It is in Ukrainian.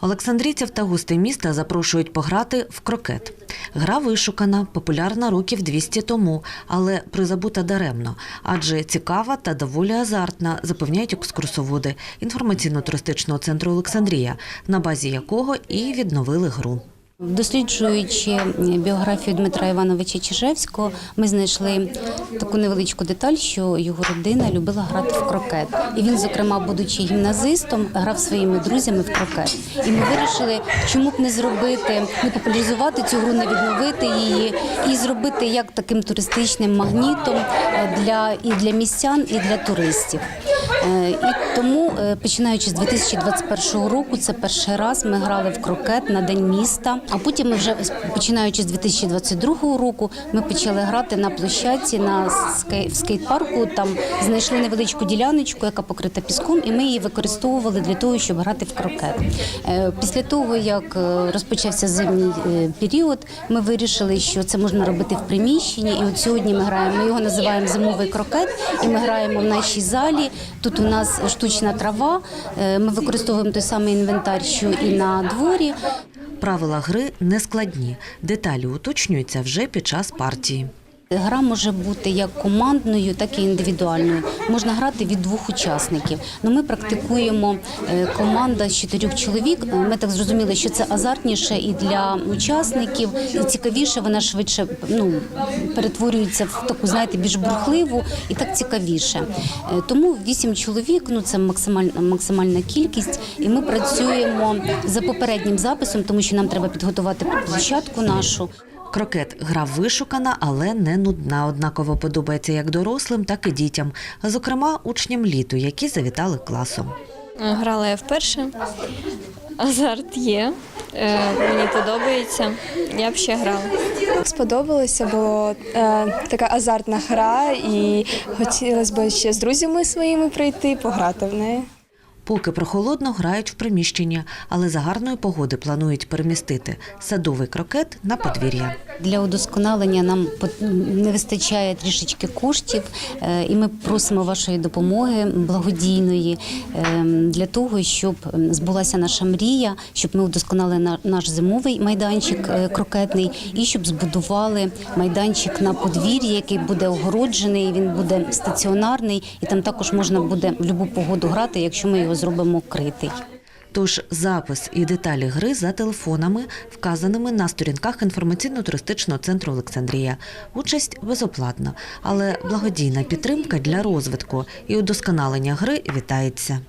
Олександрійців та гостей міста запрошують пограти в крокет. Гра вишукана, популярна років 200 тому, але призабута даремно, адже цікава та доволі азартна, запевняють екскурсоводи інформаційно-туристичного центру Олександрія, на базі якого і відновили гру. Досліджуючи біографію Дмитра Івановича Чижевського, ми знайшли таку невеличку деталь, що його родина любила грати в крокет. І він, зокрема, будучи гімназистом, грав своїми друзями в крокет. І ми вирішили, чому б не зробити, не популяризувати цю гру, не відновити її і зробити як таким туристичним магнітом е, для і для містян, і для туристів. Е, І тому, е, починаючи з 2021 року, це перший раз ми грали в крокет на день міста. А потім ми вже починаючи з 2022 року, ми почали грати на площадці на скей- в скейт-парку. Там знайшли невеличку діляночку, яка покрита піском, і ми її використовували для того, щоб грати в крокет. Е, Після того, як е, розпочався зимній е, період, ми вирішили, що це можна робити в приміщенні. І от сьогодні ми граємо. Ми його називаємо зимовий крокет, і ми граємо в нашій залі. Тут у нас штучна трава. Ми використовуємо той самий інвентар, що і на дворі. Правила гри не складні. Деталі уточнюються вже під час партії. Гра може бути як командною, так і індивідуальною. Можна грати від двох учасників. Ну ми практикуємо е, команда з чотирьох чоловік. Ми так зрозуміли, що це азартніше і для учасників, і цікавіше. Вона швидше ну перетворюється в таку, знаєте, більш бурхливу і так цікавіше. Е, Тому вісім чоловік, ну це максимальна максимальна кількість, і ми працюємо за попереднім записом, тому що нам треба підготувати площадку нашу. Крокет гра вишукана, але не нудна. Однаково подобається як дорослим, так і дітям, зокрема учням літу, які завітали класом. Грала я вперше. Азарт є. Е, мені подобається. Я б ще грала. Сподобалося, бо е, така азартна гра, і хотілося б ще з друзями своїми прийти, пограти в неї. Поки прохолодно грають в приміщення, але за гарної погоди планують перемістити садовий крокет на подвір'я. Для удосконалення нам не вистачає трішечки коштів, е, і ми просимо вашої допомоги благодійної е, для того, щоб ем, збулася наша мрія, щоб ми удосконалили на- наш зимовий майданчик е, крокетний і щоб збудували майданчик на подвір'ї, який буде огороджений. Він буде стаціонарний, і там також можна буде в будь-яку погоду грати, якщо ми його зробимо критий. Тож запис і деталі гри за телефонами, вказаними на сторінках інформаційно-туристичного центру Олександрія. Участь безоплатна, але благодійна підтримка для розвитку і удосконалення гри вітається.